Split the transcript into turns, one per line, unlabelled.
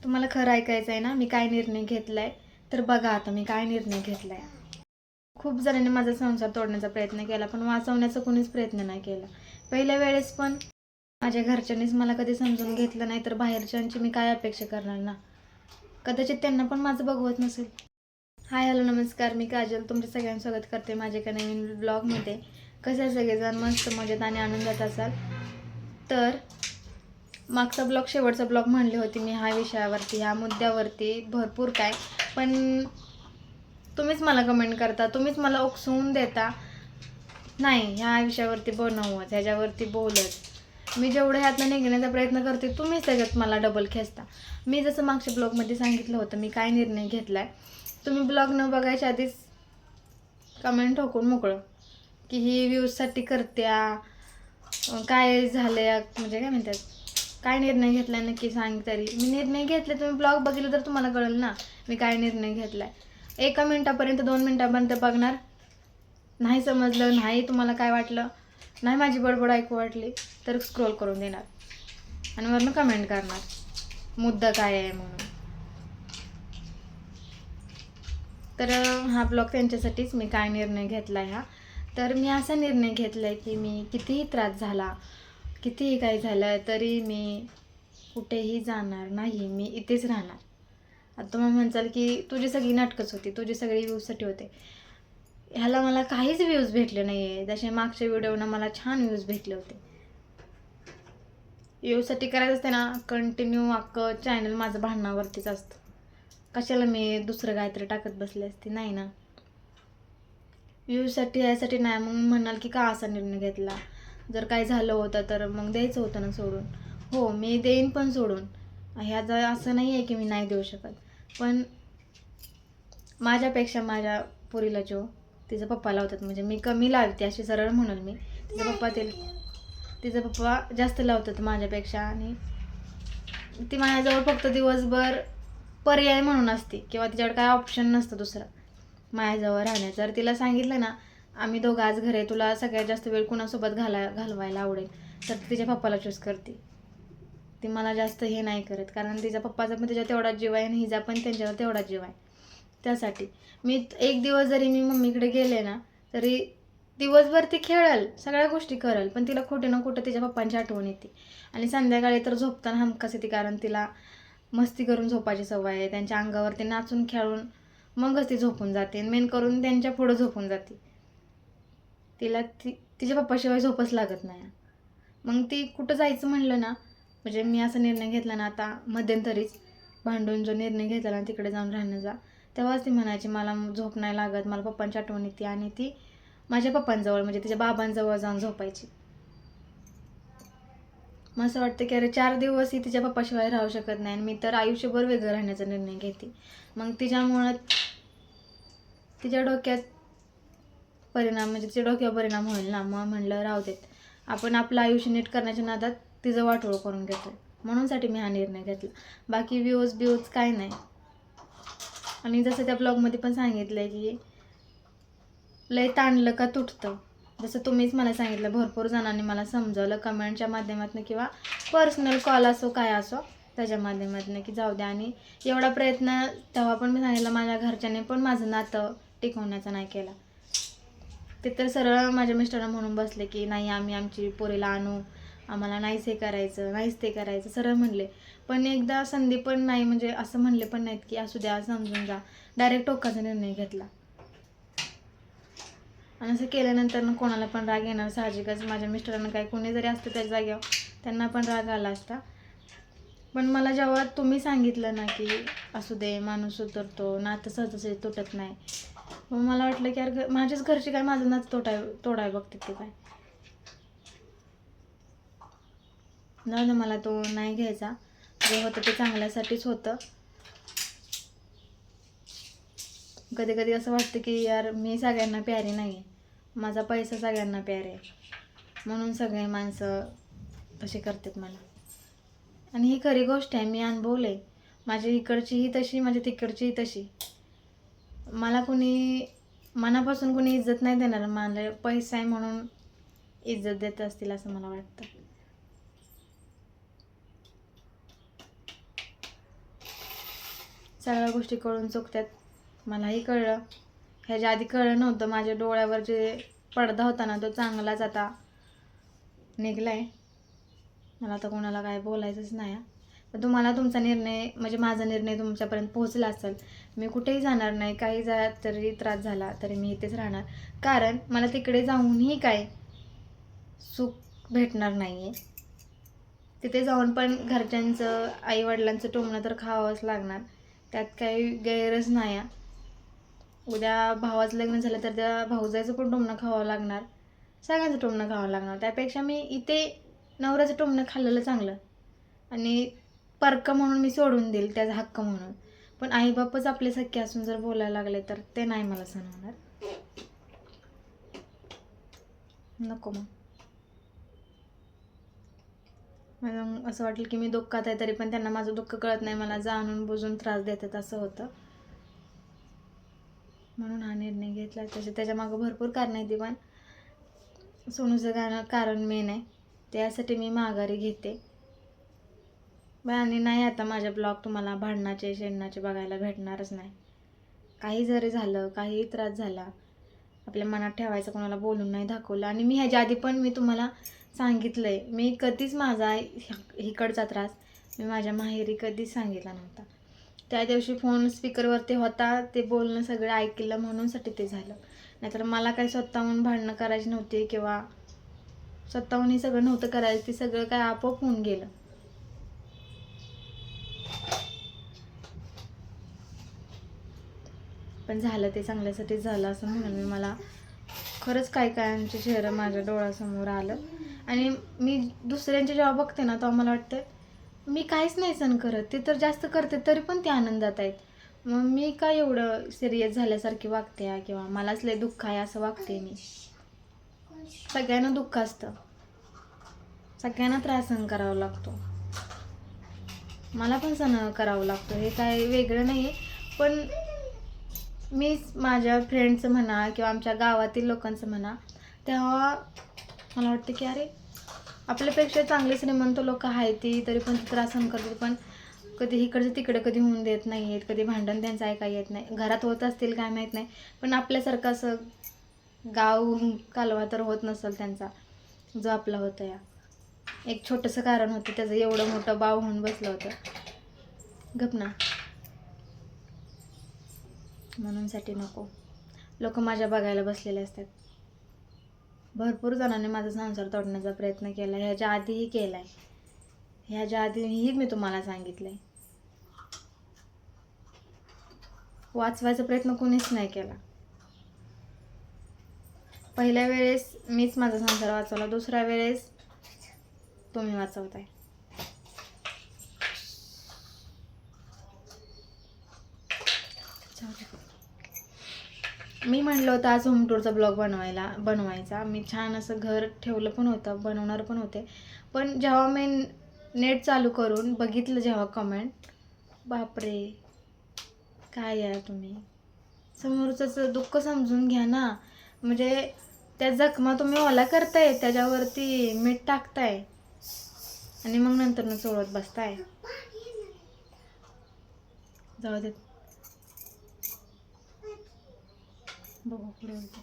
तुम्हाला खरं ऐकायचं आहे ना मी काय निर्णय घेतलाय? तर बघा आता मी काय निर्णय घेतलाय. खूप जणांनी माझा संसार तोडण्याचा प्रयत्न केला पण वाचवण्याचा कोणीच प्रयत्न नाही केला. पहिल्या वेळेस पण माझ्या घरच्यांनीच मला कधी समजून घेतलं नाही तर बाहेरच्यांची मी काय अपेक्षा करणार ना? कदाचित त्यांना पण माझं बघवत नसेल. हाय हॅलो नमस्कार. मी काजल तुमच्या सगळ्यांचं स्वागत करते माझ्या एका नवीन ब्लॉगमध्ये कसे सगळेजण? मस्त मजेत आणि आनंदात असाल? तर मागचा ब्लॉग शेवटचा ब्लॉग म्हणले होते मी ह्या विषयावरती ह्या मुद्द्यावरती भरपूर काय. पण तुम्हीच मला कमेंट करता तुम्हीच मला उकसवून देता. नाही ह्या विषयावरती बनवत ह्याच्यावरती बोलत मी जेवढं ह्यातनं निघण्याचा प्रयत्न करते तुम्हीच त्याच्यात मला डबल खेचता. मी जसं मागच्या ब्लॉगमध्ये सांगितलं होतं मी काय निर्णय घेतला आहे तुम्ही ब्लॉग न बघायच्या आधीच कमेंट ठोकून मोकळं. की ही व्ह्यूजसाठी करत्या काय झालं म्हणजे काय म्हणतात? काय निर्णय घेतलाय नक्की सांग तरी. मी निर्णय घेतले तुम्ही ब्लॉग बघितलं तर तुम्हाला कळेल ना मी काय निर्णय घेतलाय. एका मिनटापर्यंत दोन मिनटापर्यंत बघणार. नाही समजलं नाही तुम्हाला काय वाटलं नाही माझी बडबड ऐकू वाटली तर स्क्रोल करून देणार. आणि वरनं कमेंट करणार. मुद्दा काय आहे म्हणून. तर हा ब्लॉग त्यांच्यासाठीच मी काय निर्णय घेतला ह्या तर मी असा निर्णय घेतला आहे की मी कितीही त्रास झाला कितीही काय झालं तरी मी कुठेही जाणार नाही मी इथेच राहणार. आता मग म्हणचाल की तुझी सगळी नाटकच होती तुझी सगळी व्ह्यूजसाठी होते. ह्याला मला काहीच व्ह्यूज भेटले नाही आहे जसे मागच्या व्हिडिओनं मला छान व्ह्यूज भेटले होते. व्ह्यूजसाठी करायचं असते ना कंटिन्यू अख्खं चॅनल माझं भांडणावरतीच असतं. कशाला मी दुसरं गायत्री टाकत बसले असते? नाही ना. व्ह्यूजसाठी यासाठी नाही. मग म्हणाल की का असा निर्णय घेतला? जर काय झालं होतं तर मग द्यायचं होतं ना सोडून. हो मी देईन पण सोडून. ह्याचं असं नाही आहे की मी नाही देऊ शकत. पण माझ्यापेक्षा माझ्या पुरीला जो तिचा पप्पा लावतात. म्हणजे मी कमी लावते अशी सरळ म्हणून मी. तिचा पप्पा ते तिचा पप्पा जास्त लावतात माझ्यापेक्षा आणि ती माझ्याजवळ फक्त दिवसभर पर्याय म्हणून असते. किंवा तिच्याकडे काय ऑप्शन नसतं दुसरं. माझ्याजवळ राहण्याचं. जर तिला सांगितलं ना आम्ही दोघं आज घरे आहे, तुला सगळ्यात जास्त वेळ कुणासोबत घाला घालवायला आवडेल तर तिच्या पप्पाला चूज करते. ती मला जास्त हे नाही करत कारण तिच्या पप्पाचा पण तिच्या तेवढाच जीव आहे आणि हिचा पण त्यांच्यावर तेवढाच जीव आहे. त्यासाठी मी एक दिवस जरी मी मम्मीकडे गेले ना तरी दिवसभर ती खेळल सगळ्या गोष्टी करल पण तिला कुठे ना कुठं तिच्या पप्पांची आठवण येते. आणि संध्याकाळी तर झोपताना हमखास येते कारण तिला मस्ती करून झोपायची सवय आहे त्यांच्या अंगावरती नाचून खेळून मगच ती झोपून जाते. मेन करून त्यांच्या पुढं झोपून जाते. तिला ती तिच्या पप्पाशिवाय झोपच लागत नाही. मग ती कुठं जायचं म्हणलं ना म्हणजे मी असा निर्णय घेतला ना आता मध्यंतरीच भांडून जो निर्णय घेतला ना तिकडे जाऊन राहण्याचा तेव्हाच ती म्हणायची मला झोप नाही लागत मला पप्पांची आठवण येते. आणि ती माझ्या पप्पांजवळ म्हणजे तिच्या बाबांजवळ जाऊन झोपायची. मग असं वाटतं की अरे चार दिवस ही तिच्या पप्पाशिवाय राहू शकत नाही आणि मी तर आयुष्यभर वेगळं राहण्याचा निर्णय घेते. मग तिच्यामुळं तिच्या डोक्यात परिणाम म्हणजे तिच्या डोक्यावर परिणाम होईल ना मग म्हणलं राहू देत. आपण आपलं आयुष्य नीट करण्याच्या नादात तिचं वाटोळ करून घेतो म्हणूनसाठी मी हा निर्णय घेतला. बाकी व्ह्यूज बिव्यूज काय नाही. आणि जसं त्या ब्लॉगमध्ये पण सांगितलं आहे की लय ताणलं का तुटतं. जसं तुम्हीच मला सांगितलं भरपूर जणांनी मला समजवलं कमेंटच्या माध्यमातून किंवा पर्सनल कॉल असो काय असो त्याच्या माध्यमातून की जाऊ द्या आणि एवढा प्रयत्न तेव्हा पण मी सांगितलं माझ्या घरच्यांनी पण माझं नातं टिकवण्याचा नाही केला. ते तर सरळ माझ्या मिस्टरांना म्हणून बसले की नाही आम्ही आमची पोरीला आणू. आम्हाला नाहीच हे करायचं नाहीच ते करायचं. सरळ म्हणले. पण एकदा संधी पण नाही म्हणजे असं म्हणले पण नाहीत की असू द्या समजून जा. डायरेक्ट टोकाचा निर्णय घेतला. आणि असं केल्यानंतर ना कोणाला पण राग येणार साहजिकच माझ्या मिस्टरांना काय कोणी जरी असतं त्या जागेवर हो. त्यांना पण राग आला असता. पण मला जेव्हा तुम्ही सांगितलं ना की असू दे माणूस उतरतो नातं सहजसहजी तुटत नाही. मग मला वाटलं की यार माझ्याच घरचे काय माझं नाच तोटाय तोडाय बघते ते काय. जाऊ दे मला तो नाही घ्यायचा. जे होतं ते चांगल्यासाठीच होतं. कधी कधी असं वाटतं की यार मी सगळ्यांना प्यारी नाही आहे माझा पैसा सगळ्यांना प्यारे. आहे म्हणून सगळे माणसं तसे करतात मला. आणि ही खरी गोष्ट आहे मी अनुभवले माझ्या इकडचीही तशी माझ्या तिकडचीही तशी. मला कुणी मनापासून कोणी इज्जत नाही देणार. मला पैसा आहे म्हणून इज्जत देत असतील असं मला वाटतं. सगळ्या गोष्टी कळून चुकतात. मलाही कळलं. ह्याच्या आधी कळलं नव्हतं. माझ्या डोळ्यावर जे पडदा होता ना तो चांगलाच आता निघलाय. मला आता कोणाला काय बोलायचंच नाही. तर तुम्हाला तुमचा निर्णय म्हणजे माझा निर्णय तुमच्यापर्यंत पोहोचला असेल. मी कुठेही जाणार नाही काही जा तरी त्रास झाला तरी मी इथेच राहणार. कारण मला तिकडे जाऊनही काय सुख भेटणार नाही आहे तिथे जाऊन पण घरच्यांचं आईवडिलांचं टोमणं तर खावंच लागणार. त्यात काही गैरच नाही आहे. उद्या भावाचं लग्न झालं तर त्या भाऊजाचं पण टोमणं खावं लागणार. सगळ्यांचं टोमणं खावं लागणार. त्यापेक्षा मी इथे नवऱ्याचं टोमणं खाल्लेलं चांगलं. आणि पर्क म्हणून मी सोडून देईल त्याचा हक्क म्हणून. पण आईबापच आपले सख्खे असून जर बोलायला लागले तर ते नाही मला सांगणार. होणार नको मग. मला असं वाटलं की मी दुःखात आहे तरी पण त्यांना माझं दुःख कळत नाही मला जाणून बुजून त्रास देतात असं होतं. म्हणून हा निर्णय घेतला. त्याच्या त्याच्यामागं भरपूर कारण आहे ती पण. सोनूचं गाणं कारण मेन आहे. त्यासाठी मी माघारी घेते. आणि नाही आता माझ्या ब्लॉग तुम्हाला भांडणाचे शेणणाचे बघायला भेटणारच नाही. काही जरी झालं काही त्रास झाला आपल्या मनात ठेवायचं कोणाला बोलून नाही दाखवलं. आणि मी ह्याच्या आधी पण मी तुम्हाला सांगितलं आहे मी कधीच माझा हि- इकडचा त्रास मी माझ्या माहेरी कधीच सांगितला नव्हता. त्या दिवशी फोन स्पीकरवरती होता ते बोलणं सगळं ऐकलं म्हणूनसाठी ते झालं. नाहीतर मला काही स्वतःहून भांडणं करायची नव्हती किंवा स्वतःहून हे सगळं नव्हतं करायचं ते सगळं काय आपोआप होऊन गेलं. पण झालं ते चांगल्यासाठी झालं असं म्हणून मी मला खरंच काय कायांचे चेहरं माझ्या डोळ्यासमोर आलं. आणि मी दुसऱ्यांचे जेव्हा बघते ना तेव्हा मला वाटतं मी काहीच नाही सण करत. ते तर जास्त करते तरी पण ते आनंदात आहेत. मग मी काय एवढं सिरियस झाल्यासारखी वागते आहे किंवा मलाच लय दुःख आहे असं वागते मी? सगळ्यांना दुःख असतं. सगळ्यांना त्रास सहन करावा लागतो. मला पण सण करावं लागतो. हे काय वेगळं नाही आहे पण मीच माझ्या फ्रेंडचं म्हणा किंवा आमच्या गावातील लोकांचं म्हणा तेव्हा मला वाटतं की अरे आपल्यापेक्षा चांगले श्रीमंत लोक आहेत ती तरी पण ते त्रास सहन करतात. पण कधी इकडचं तिकडं कधी होऊन देत नाही आहेत कधी भांडण त्यांचं ऐका येत नाही. घरात होत असतील काय माहीत नाही पण आपल्यासारखं असं गाव कालवा तर होत नसेल त्यांचा जो आपला होता या. एक छोटंसं कारण होतं त्याचं एवढं मोठं बाव होऊन बसलं होतं. गप ना. म्हणूनसाठी नको. लोक माझ्या बघायला बसलेले असतात. भरपूर जणांनी माझा संसार तोडण्याचा प्रयत्न केला. ह्याच्या आधीही केला आहे ह्याच्या आधीही मी तुम्हाला सांगितलं आहे वाचवायचा प्रयत्न कोणीच नाही केला. पहिल्या वेळेस मीच माझा संसार वाचवला. दुसऱ्या वेळेस तुम्ही वाचवताय जाऊ दे. मी म्हणलं होतं आज होम टूरचा ब्लॉग बनवायला बनवायचा. मी छान असं घर ठेवलं पण होतं बनवणार पण होते. पण जेव्हा मी नेट चालू करून बघितलं जेव्हा कमेंट बापरे काय आहे तुम्ही? समोरचं दुःख समजून घ्या ना. म्हणजे त्या जखमा तुम्ही ओला करताय त्याच्यावरती मीठ टाकताय. आणि मग नंतर चोळत बसताय. जाऊ देत. बघू पुढे होतं